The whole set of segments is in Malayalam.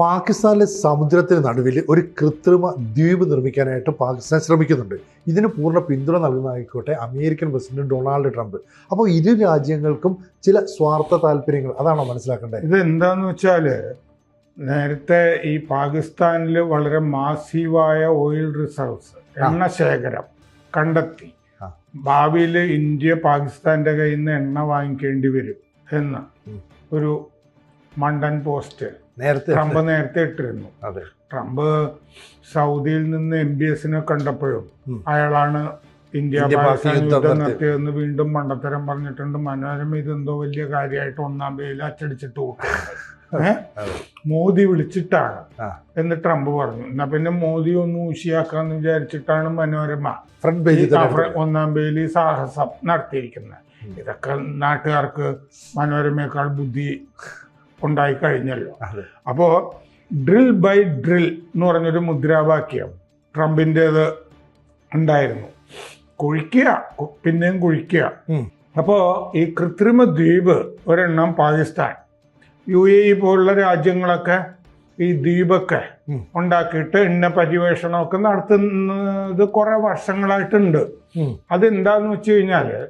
പാകിസ്ഥാനിലെ സമുദ്രത്തിന് നടുവിൽ ഒരു കൃത്രിമ ദ്വീപ് നിർമ്മിക്കാനായിട്ട് പാകിസ്ഥാൻ ശ്രമിക്കുന്നുണ്ട്. ഇതിന് പൂർണ പിന്തുണ നൽകുന്നതായിക്കോട്ടെ അമേരിക്കൻ പ്രസിഡന്റ് ഡൊണാൾഡ് ട്രംപ്. അപ്പോൾ ഇരു രാജ്യങ്ങൾക്കും ചില സ്വാർത്ഥ താല്പര്യങ്ങൾ അതാണോ മനസ്സിലാക്കേണ്ടത്? ഇത് എന്താന്ന് വെച്ചാൽ നേരത്തെ ഈ പാകിസ്ഥാനിൽ വളരെ മാസീവായ ഓയിൽ റിസർവ്സ് എണ്ണ ശേഖരം കണ്ടെത്തി. ഭാവിയിൽ ഇന്ത്യ പാകിസ്ഥാന്റെ കയ്യിൽ നിന്ന് എണ്ണ വാങ്ങിക്കേണ്ടി വരും എന്ന് ഒരു മണ്ടൻ പോസ്റ്റ് നേരത്തെ ട്രംപ് നേരത്തെ ഇട്ടിരുന്നു. അതെ. ട്രംപ് സൗദിയിൽ നിന്ന് എം ബി എസിനെ കണ്ടപ്പോഴും അയാളാണ് ഇന്ത്യ പാകിസ്ഥാൻ യുദ്ധം നടത്തിയതെന്ന് വീണ്ടും മണ്ടത്തരം പറഞ്ഞിട്ടുണ്ട്. മനോരമ ഇതെന്തോ വലിയ കാര്യമായിട്ട് ഒന്നാം പേരിൽ അച്ചടിച്ചിട്ട് മോദി വിളിച്ചിട്ടാണ് എന്ന് ട്രംപ് പറഞ്ഞു. എന്നാ പിന്നെ മോദി ഒന്ന് ഊശിയാക്കാന്ന് വിചാരിച്ചിട്ടാണ് മനോരമ ഒന്നാം പേരിൽ സാഹസം നടത്തിയിരിക്കുന്നത്. ഇതൊക്കെ നാട്ടുകാർക്ക് മനോരമയേക്കാൾ ബുദ്ധി ഉണ്ടായി കഴിഞ്ഞല്ലോ അപ്പോൾ ഡ്രിൽ ബൈ ഡ്രിൽ എന്ന് പറഞ്ഞൊരു മുദ്രാവാക്യം ട്രംപിന്റേത് ഉണ്ടായിരുന്നു. കുഴിക്കുക പിന്നെയും കുഴിക്കുക. അപ്പോ അപ്പോൾ ഈ കൃത്രിമ ദ്വീപ് ഒരെണ്ണം പാകിസ്ഥാൻ യു എ ഇ പോലുള്ള രാജ്യങ്ങളൊക്കെ ഈ ദ്വീപൊക്കെ. ഉണ്ടാക്കിയിട്ട് എണ്ണ പര്യവേഷണമൊക്കെ നടത്തുന്നത് കുറെ വർഷങ്ങളായിട്ടുണ്ട്. അതെന്താന്ന് വെച്ച് കഴിഞ്ഞാൽ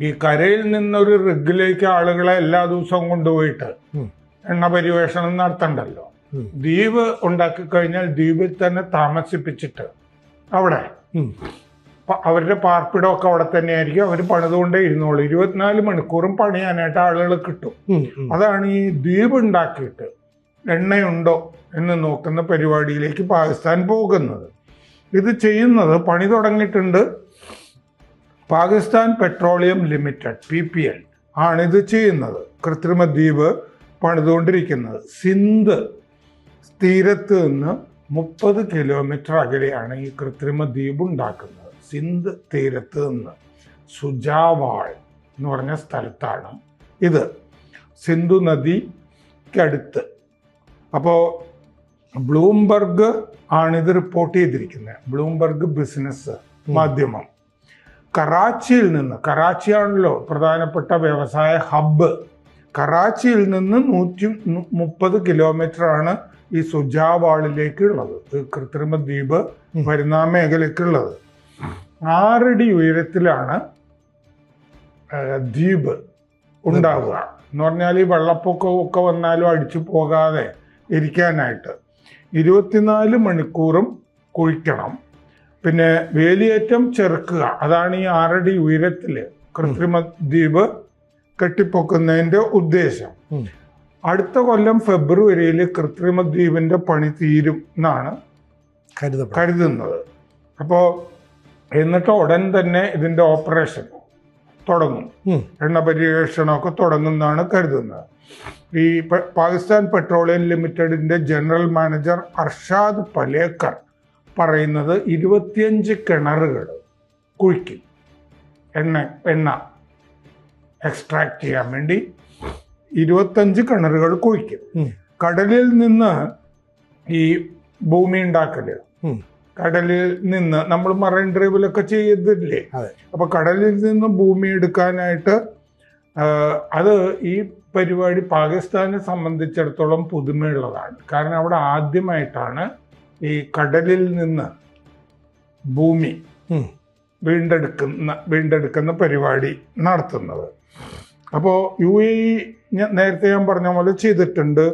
ഈ കരയിൽ നിന്നൊരു റിഗിലേക്ക് ആളുകളെ എല്ലാ ദിവസവും കൊണ്ടുപോയിട്ട് എണ്ണ പര്യവേഷണം നടത്തണ്ടല്ലോ. ദ്വീപ് ഉണ്ടാക്കി കഴിഞ്ഞാൽ ദ്വീപിൽ തന്നെ താമസിപ്പിച്ചിട്ട് അവിടെ അവരുടെ പാർപ്പിടമൊക്കെ അവിടെ തന്നെയായിരിക്കും. അവർ പണിതുകൊണ്ടേ ഇരുന്നോളൂ. ഇരുപത്തിനാല് മണിക്കൂറും പണിയാനായിട്ട് ആളുകൾ കിട്ടും. അതാണ് ഈ ദ്വീപ് ഉണ്ടാക്കിയിട്ട് എണ്ണയുണ്ടോ എന്ന് നോക്കുന്ന പരിപാടിയിലേക്ക് പാകിസ്ഥാൻ പോകുന്നത്. ഇത് ചെയ്യുന്നത് പണി തുടങ്ങിയിട്ടുണ്ട്. Pakistan petroleum limited P P L ആണിത് ചെയ്യുന്നത്. കൃത്രിമ ദ്വീപ് പണിതുകൊണ്ടിരിക്കുന്നത്. സിന്ധ് തീരത്ത് നിന്ന് മുപ്പത് കിലോമീറ്റർ അകലെയാണ് ഈ കൃത്രിമ ദ്വീപ് ഉണ്ടാക്കുന്നത്. സിന്ധ് തീരത്ത് നിന്ന് സുജാവാൾ എന്ന് പറഞ്ഞ സ്ഥലത്താണ് ഇത്. സിന്ധു നദിക്കടുത്ത്. അപ്പോൾ ബ്ലൂംബർഗ് ആണിത് റിപ്പോർട്ട് ചെയ്തിരിക്കുന്നത്. ബ്ലൂംബർഗ് ബിസിനസ് മാധ്യമം. കറാച്ചിയിൽ നിന്ന് കറാച്ചിയാണല്ലോ പ്രധാനപ്പെട്ട വ്യവസായ ഹബ്ബ് കറാച്ചിയിൽ നിന്ന് നൂറ്റി മുപ്പത് കിലോമീറ്റർ ആണ് ഈ സുജാവാളിലേക്കുള്ളത്. കൃത്രിമ ദ്വീപ്. വരുന്ന ആ മേഖലയ്ക്കുള്ളത്. ആറടി ഉയരത്തിലാണ് ദ്വീപ് ഉണ്ടാവുക. എന്ന് പറഞ്ഞാൽ ഈ വെള്ളപ്പൊക്കവും ഒക്കെ വന്നാലും അടിച്ചു പോകാതെ ഇരിക്കാനായിട്ട്. ഇരുപത്തിനാല് മണിക്കൂറും കുഴിക്കണം. പിന്നെ വേലിയേറ്റം ചെറുക്കുക. അതാണ് ഈ ആറടി ഉയരത്തിൽ കൃത്രിമ ദ്വീപ് കെട്ടിപ്പൊക്കുന്നതിന്റെ ഉദ്ദേശം. അടുത്ത കൊല്ലം ഫെബ്രുവരിയിൽ കൃത്രിമ ദ്വീപിന്റെ പണി തീരും എന്നാണ് കരുതുന്നത്. അപ്പോ എന്നിട്ട് ഉടൻ തന്നെ ഇതിന്റെ ഓപ്പറേഷൻ തുടങ്ങും. എണ്ണ പര്യവേഷണമൊക്കെ തുടങ്ങുന്നതാണ് കരുതുന്നത്. ഈ പാകിസ്ഥാൻ പെട്രോളിയം ലിമിറ്റഡിന്റെ ജനറൽ മാനേജർ അർഷാദ് പലേക്കർ പറയുന്നത് ഇരുപത്തിയഞ്ച് കിണറുകൾ കുഴിക്കും. എണ്ണ എണ്ണ എക്സ്ട്രാക്ട് ചെയ്യാൻ വേണ്ടി ഇരുപത്തഞ്ച് കിണറുകൾ കുഴിക്കും. കടലിൽ നിന്ന് ഈ ഭൂമി ഉണ്ടാക്കൽ. കടലിൽ നിന്ന് നമ്മൾ മറൈൻ ഡ്രൈവിലൊക്കെ ചെയ്തില്ലേ. അപ്പൊ കടലിൽ നിന്ന് ഭൂമി എടുക്കാനായിട്ട് അത് ഈ പരിപാടി പാകിസ്ഥാനെ സംബന്ധിച്ചിടത്തോളം പുതുമയുള്ളതാണ്. കാരണം അവിടെ ആദ്യമായിട്ടാണ് ഈ കടലിൽ നിന്ന് ഭൂമി വീണ്ടെടുക്കുന്ന വീണ്ടെടുക്കുന്ന പരിപാടി നടത്തുന്നത്. അപ്പോൾ യു എ ഇ നേരത്തെ ഞാൻ പറഞ്ഞ പോലെ ചെയ്തിട്ടുണ്ട്.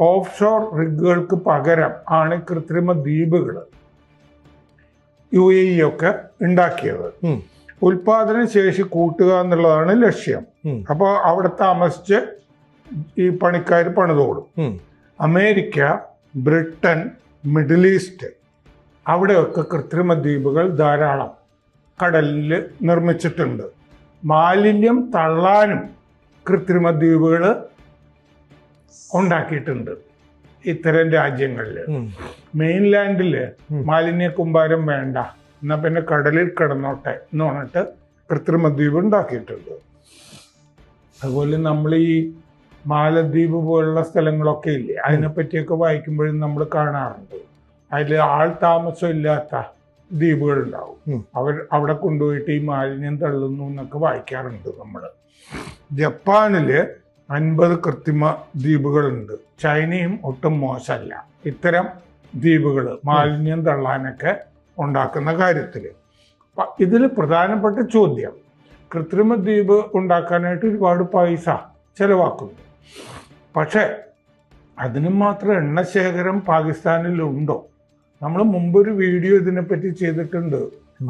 ഓഫ് ഷോർ റിഗുകൾക്ക് പകരം ആണ് കൃത്രിമ ദ്വീപുകൾ യു എ ഇ ഒക്കെ ഉണ്ടാക്കിയത്. ഉൽപാദന ശേഷി കൂട്ടുക എന്നുള്ളതാണ് ലക്ഷ്യം. അപ്പോൾ അവിടെ താമസിച്ച് ഈ പണിക്കാർ പണിതോടും അമേരിക്ക ബ്രിട്ടൻ മിഡിൽ ഈസ്റ്റ് അവിടെയൊക്കെ കൃത്രിമ ദ്വീപുകൾ ധാരാളം കടലിൽ നിർമ്മിച്ചിട്ടുണ്ട് മാലിന്യം തള്ളാനും കൃത്രിമ ദ്വീപുകൾ ഉണ്ടാക്കിയിട്ടുണ്ട് ഇത്തരം രാജ്യങ്ങളിൽ. മെയിൻലാൻഡിൽ. മാലിന്യ കുമ്പാരം വേണ്ട എന്നാൽ പിന്നെ കടലിൽ കിടന്നോട്ടെ എന്ന് പറഞ്ഞിട്ട് കൃത്രിമ ദ്വീപ് ഉണ്ടാക്കിയിട്ടുണ്ട് അതുപോലെ നമ്മൾ ഈ മാലദ്വീപ് പോലുള്ള സ്ഥലങ്ങളൊക്കെ ഇല്ലേ? അതിനെപ്പറ്റിയൊക്കെ വായിക്കുമ്പോഴും നമ്മൾ കാണാറുണ്ട്. അതിൽ ആൾ താമസം ഇല്ലാത്ത ദ്വീപുകൾ ഉണ്ടാവും. അവർ അവിടെ കൊണ്ടുപോയിട്ട് ഈ മാലിന്യം തള്ളുന്നു എന്നൊക്കെ വായിക്കാറുണ്ട് നമ്മൾ ജപ്പാനിൽ അൻപത് കൃത്രിമ ദ്വീപുകളുണ്ട്. ചൈനയും ഒട്ടും മോശമല്ല. ഇത്തരം ദ്വീപുകൾ മാലിന്യം തള്ളാനൊക്കെ ഉണ്ടാക്കുന്ന കാര്യത്തിൽ ഇതിൽ പ്രധാനപ്പെട്ട ചോദ്യം കൃത്രിമ ദ്വീപ് ഉണ്ടാക്കാനായിട്ട് ഒരുപാട് പൈസ ചെലവാക്കുന്നു. പക്ഷേ അതിനും മാത്രം എണ്ണ ശേഖരം പാകിസ്ഥാനിലുണ്ടോ? നമ്മൾ മുമ്പൊരു വീഡിയോ ഇതിനെപ്പറ്റി ചെയ്തിട്ടുണ്ട്.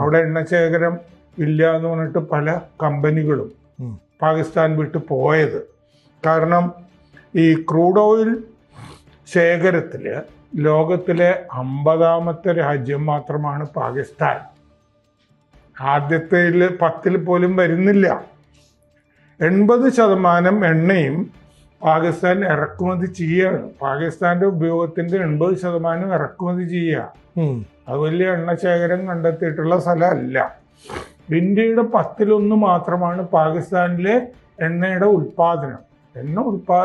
അവിടെ എണ്ണ ശേഖരം ഇല്ല എന്ന് പറഞ്ഞിട്ട് പല കമ്പനികളും പാകിസ്ഥാൻ വിട്ട് പോയത്. കാരണം ഈ ക്രൂഡ് ഓയിൽ ശേഖരത്തിൽ ലോകത്തിലെ അമ്പതാമത്തെ രാജ്യം മാത്രമാണ് പാകിസ്ഥാൻ. ആദ്യത്തേൽ പത്തിൽ പോലും വരുന്നില്ല. എൺപത് ശതമാനം എണ്ണയും പാകിസ്ഥാൻ ഇറക്കുമതി ചെയ്യാണ് പാകിസ്ഥാന്റെ ഉപയോഗത്തിന്റെ എൺപത് ശതമാനം ഇറക്കുമതി ചെയ്യുക. അത് വലിയ എണ്ണ ശേഖരം കണ്ടെത്തിയിട്ടുള്ള സ്ഥലമല്ല. ഇന്ത്യയുടെ പത്തിലൊന്ന് മാത്രമാണ് പാകിസ്ഥാനിലെ എണ്ണയുടെ ഉൽപാദനം. എണ്ണ ഉൽപാ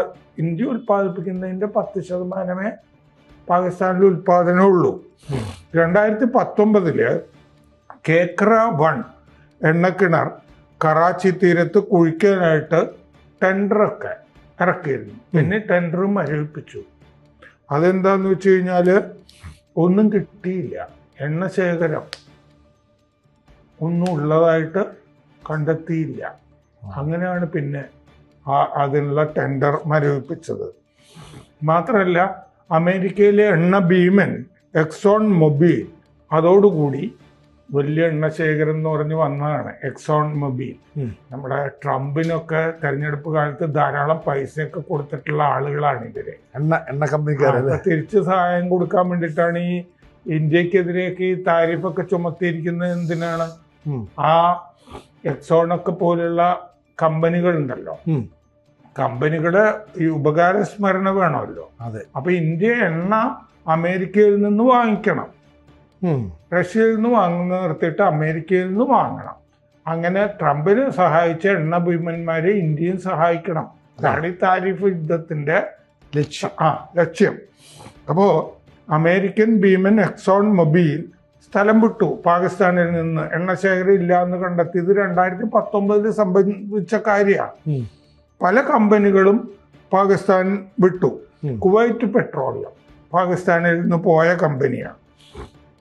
ഇന്ത്യ ഉൽപ്പാദിപ്പിക്കുന്നതിന്റെ പത്ത് ശതമാനമേ പാകിസ്ഥാനിൽ ഉൽപാദനമുള്ളൂ. രണ്ടായിരത്തി പത്തൊമ്പതിൽ കേക്ര വൺ എണ്ണക്കിണർ കറാച്ചി തീരത്ത് കുഴിക്കാനായിട്ട് ടെൻഡറൊക്കെ ഇറക്കിയിരുന്നു. പിന്നെ ടെൻഡറും മരവിപ്പിച്ചു അതെന്താന്ന് വെച്ച് കഴിഞ്ഞാൽ ഒന്നും കിട്ടിയില്ല. എണ്ണ ശേഖരം ഒന്നും ഉള്ളതായിട്ട് കണ്ടെത്തിയില്ല. അങ്ങനെയാണ് പിന്നെ ആ അതിനുള്ള ടെൻഡർ മരവിപ്പിച്ചത്. മാത്രമല്ല അമേരിക്കയിലെ എണ്ണ ഭീമൻ എക്സോൺ മൊബൈൽ അതോടുകൂടി വലിയ എണ്ണ ശേഖരം എന്ന് പറഞ്ഞ് വന്നതാണ് എക്സോൺ മൊബൈൽ നമ്മുടെ ട്രംപിനൊക്കെ തെരഞ്ഞെടുപ്പ് കാലത്ത് ധാരാളം പൈസയൊക്കെ കൊടുത്തിട്ടുള്ള ആളുകളാണ് ഇവർ. എണ്ണ എണ്ണ കമ്പനിക്കാരെ തിരിച്ച് സഹായം കൊടുക്കാൻ വേണ്ടിയിട്ടാണ് ഈ ഇന്ത്യക്കെതിരെയൊക്കെ ഈ താരിഫൊക്കെ ചുമത്തിയിരിക്കുന്നത് എന്തിനാണ്. ആ എക്സോണൊക്കെ പോലുള്ള കമ്പനികളുണ്ടല്ലോ. ഉണ്ടല്ലോ കമ്പനികളുടെ ഈ ഉപകാര സ്മരണ വേണമല്ലോ. അതെ. അപ്പൊ ഇന്ത്യ എണ്ണ അമേരിക്കയിൽ നിന്ന് വാങ്ങിക്കണം. റഷ്യയിൽ നിന്ന് വാങ്ങുന്ന നിർത്തിയിട്ട് അമേരിക്കയിൽ നിന്ന് വാങ്ങണം. അങ്ങനെ ട്രംപിന് സഹായിച്ച എണ്ണ ഭീമന്മാരെ ഇന്ത്യയും സഹായിക്കണം. അതാണ് ഈ താരിഫ് യുദ്ധത്തിന്റെ ലക്ഷ്യം. ആ ലക്ഷ്യം. അപ്പോൾ അമേരിക്കൻ ഭീമൻ എക്സോൺ മൊബൈൽ സ്ഥലം വിട്ടു. പാകിസ്ഥാനിൽ നിന്ന് എണ്ണ ശേഖരം ഇല്ല എന്ന് കണ്ടെത്തി ഇത് രണ്ടായിരത്തി പത്തൊമ്പതിൽ സംഭവിച്ച കാര്യമാണ്. പല കമ്പനികളും പാകിസ്ഥാൻ വിട്ടു. കുവൈറ്റ് പെട്രോളിയം പാകിസ്ഥാനിൽ നിന്ന് പോയ കമ്പനിയാണ്.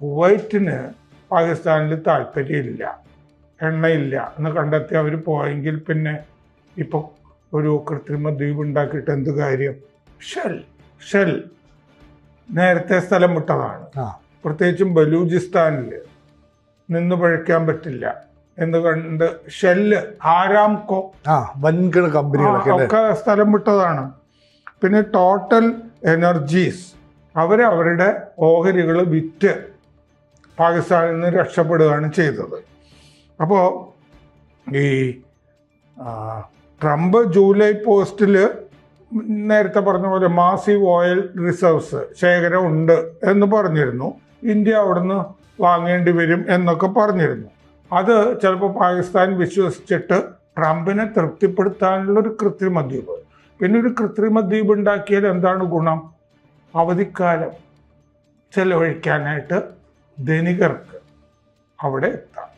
കുവൈറ്റിന് പാകിസ്ഥാനിൽ താല്പര്യമില്ല എണ്ണയില്ല എന്ന് കണ്ടെത്തി അവർ പോയെങ്കിൽ പിന്നെ ഇപ്പോൾ ഒരു കൃത്രിമ ദ്വീപ് ഉണ്ടാക്കിയിട്ട് എന്ത് കാര്യം? Shell Shell. നേരത്തെ സ്ഥലം വിട്ടതാണ്. പ്രത്യേകിച്ചും ബലൂചിസ്ഥാനിൽ നിന്ന് പഴിക്കാൻ പറ്റില്ല. എന്ന് കണ്ട് ഷെല്ല് ആരാംകോ വൻകിട കമ്പനികളൊക്കെ ഒക്കെ സ്ഥലം വിട്ടതാണ്. പിന്നെ ടോട്ടൽ എനർജീസ്. അവർ അവരുടെ ഓഹരികൾ വിറ്റ് പാകിസ്ഥാനിൽ നിന്ന് രക്ഷപ്പെടുകയാണ് ചെയ്തത്. അപ്പോൾ ഈ ട്രംപ് ജൂലൈ പോസ്റ്റിൽ നേരത്തെ പറഞ്ഞ പോലെ മാസീവ് ഓയിൽ റിസർവ്സ് ശേഖരം ഉണ്ട് എന്ന് പറഞ്ഞിരുന്നു. ഇന്ത്യ അവിടുന്ന് വാങ്ങേണ്ടി വരും എന്നൊക്കെ പറഞ്ഞിരുന്നു. അത് ചിലപ്പോൾ പാകിസ്ഥാൻ വിശ്വസിച്ചിട്ട് ട്രംപിനെ തൃപ്തിപ്പെടുത്താനുള്ള ഒരു കൃത്രിമ ദ്വീപ്. പിന്നെ ഒരു കൃത്രിമ ദ്വീപ് ഉണ്ടാക്കിയാൽ എന്താണ് ഗുണം? അവധിക്കാലം ചെലവഴിക്കാനായിട്ട് ധനികർക്ക് അവിടെ എത്താം.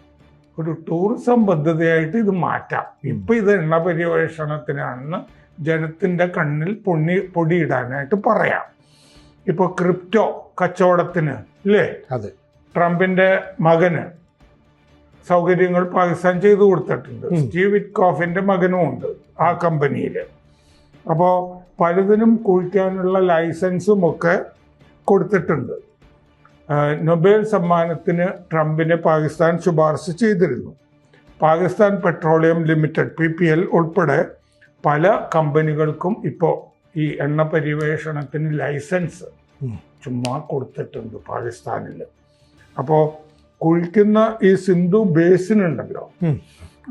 ഒരു ടൂറിസം പദ്ധതിയായിട്ട് ഇത് മാറ്റാം. ഇപ്പം ഇത് എണ്ണ പര്യവേഷണത്തിനാണെന്ന് ജനത്തിന്റെ കണ്ണിൽ പൊണ്ണി പൊടിയിടാനായിട്ട് പറയാം. ഇപ്പോൾ ക്രിപ്റ്റോ കച്ചവടത്തിന് ഇല്ലേ അതെ. ട്രംപിന്റെ മകന് സൗകര്യങ്ങൾ പാകിസ്ഥാൻ ചെയ്തു കൊടുത്തിട്ടുണ്ട്. സ്റ്റീവ് വിറ്റ്കോഫിന്റെ മകനും ഉണ്ട് ആ കമ്പനിയിൽ. അപ്പോൾ പലതിനും കുഴിക്കാനുള്ള ലൈസൻസും ഒക്കെ കൊടുത്തിട്ടുണ്ട്. നൊബേൽ സമ്മാനത്തിന് ട്രംപിനെ പാകിസ്ഥാൻ ശുപാർശ ചെയ്തിരുന്നു. Pakistan petroleum limited P P L ഉൾപ്പെടെ പല കമ്പനികൾക്കും ഇപ്പോൾ ഈ എണ്ണ പര്യവേഷണത്തിന് ലൈസൻസ് ചുമ്മാ കൊടുത്തിട്ടുണ്ട് പാകിസ്ഥാനിൽ അപ്പോൾ കുഴിക്കുന്ന ഈ സിന്ധു ബേസിൻ ഉണ്ടല്ലോ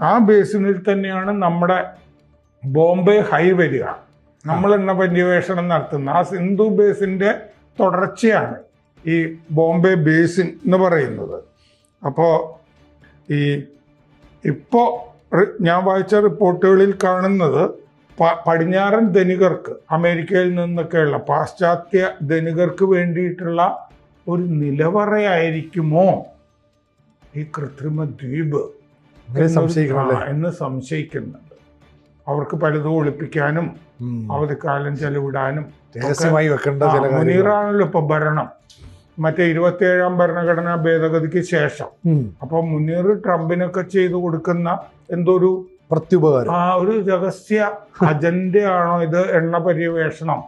ആ ബേസിനിൽ തന്നെയാണ് നമ്മുടെ ബോംബെ ഹൈ വരിക. നമ്മൾ എണ്ണ പര്യവേഷണം നടത്തുന്ന ആ സിന്ധു ബേസിന്റെ തുടർച്ചയാണ്. ഈ ബോംബെ ബേസിൻ എന്ന് പറയുന്നത്. അപ്പോൾ ഈ ഇപ്പോൾ ഞാൻ വായിച്ച റിപ്പോർട്ടുകളിൽ കാണുന്നത് പ- പടിഞ്ഞാറൻ ധനികർക്ക് അമേരിക്കയിൽ നിന്നൊക്കെയുള്ള പാശ്ചാത്യ ധനികർക്ക് വേണ്ടിയിട്ടുള്ള ഒരു നിലവറയായിരിക്കുമോ? ഈ കൃത്രിമ ദ്വീപ് എന്ന് സംശയിക്കുന്നുണ്ട്. അവർക്ക് പലതും ഒളിപ്പിക്കാനും. അവധിക്കാലം ചെലവിടാനും മുനീറാണല്ലോ ഇപ്പൊ ഭരണം. മറ്റേ ഇരുപത്തിയേഴാം ഭരണഘടനാ ഭേദഗതിക്ക് ശേഷം. അപ്പൊ മുനീർ ട്രംപിനൊക്കെ ചെയ്തു കൊടുക്കുന്ന എന്തോ ഒരു പ്രത്യുപകാരം. ആ ഒരു രഹസ്യ അജണ്ടയാണോ ഇത് എണ്ണ പര്യവേഷണം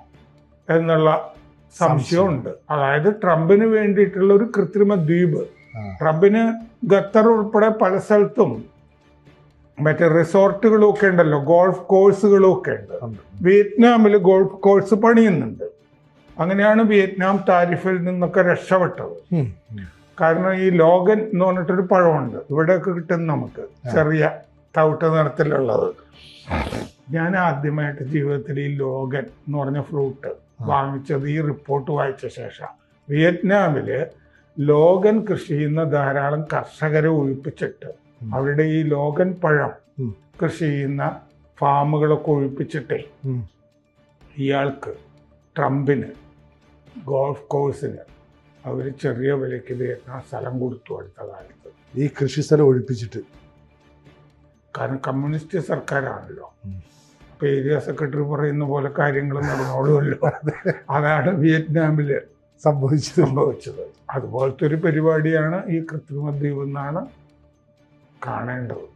എന്നുള്ള സംശയമുണ്ട്. അതായത് ട്രംപിന് വേണ്ടിയിട്ടുള്ള ഒരു കൃത്രിമ ദ്വീപ്. ട്രംപിന് ഖത്തർ ഉൾപ്പെടെ പല സ്ഥലത്തും മറ്റേ റിസോർട്ടുകളും ഒക്കെ ഉണ്ടല്ലോ ഗോൾഫ് കോഴ്സുകളും ഒക്കെ ഉണ്ട്. വിയറ്റ്നാമിൽ ഗോൾഫ് കോഴ്സ് പണിയുന്നുണ്ട്. അങ്ങനെയാണ് വിയറ്റ്നാം താരിഫിൽ നിന്നൊക്കെ രക്ഷപ്പെട്ടത്. കാരണം ഈ ലോഗൻ എന്ന് പറഞ്ഞിട്ടൊരു പഴമുണ്ട്. ഇവിടെയൊക്കെ കിട്ടും നമുക്ക്. ചെറിയ തവിട്ട് നിറത്തിലുള്ളത്. ഞാൻ ആദ്യമായിട്ട് ജീവിതത്തിൽ ഈ ലോഗൻ എന്ന് പറഞ്ഞ ഫ്രൂട്ട് വാങ്ങിച്ചത് ഈ റിപ്പോർട്ട് വായിച്ച ശേഷം വിയറ്റ്നാമിൽ ലോഗൻ കൃഷി ചെയ്യുന്ന ധാരാളം കർഷകരെ ഒഴിപ്പിച്ചിട്ട് അവരുടെ ഈ ലോഗൻ പഴം കൃഷി ചെയ്യുന്ന ഫാമുകളൊക്കെ ഒഴിപ്പിച്ചിട്ടേ ഇയാൾക്ക് ട്രംപിന് ഗോൾഫ് കോഴ്സിന് അവർ ചെറിയ വിലയ്ക്ക് വിയറ്റ്നാം സ്ഥലം കൊടുത്തു അടുത്ത കാലത്ത്. ഈ കൃഷി സ്ഥലം ഒഴിപ്പിച്ചിട്ട്? കാരണം കമ്മ്യൂണിസ്റ്റ് സർക്കാരാണല്ലോ. ഉം. അപ്പൊ ഏരിയ സെക്രട്ടറി പറയുന്ന പോലെ കാര്യങ്ങൾ നടന്നോളുമല്ലോ. അതാണ് വിയറ്റ്നാമിൽ സംഭവിച്ചത്. സംഭവിച്ചത്. അതുപോലത്തെ ഒരു പരിപാടിയാണ് ഈ കൃത്രിമ ദ്വീപ് എന്നാണ് കാണേണ്ടത്.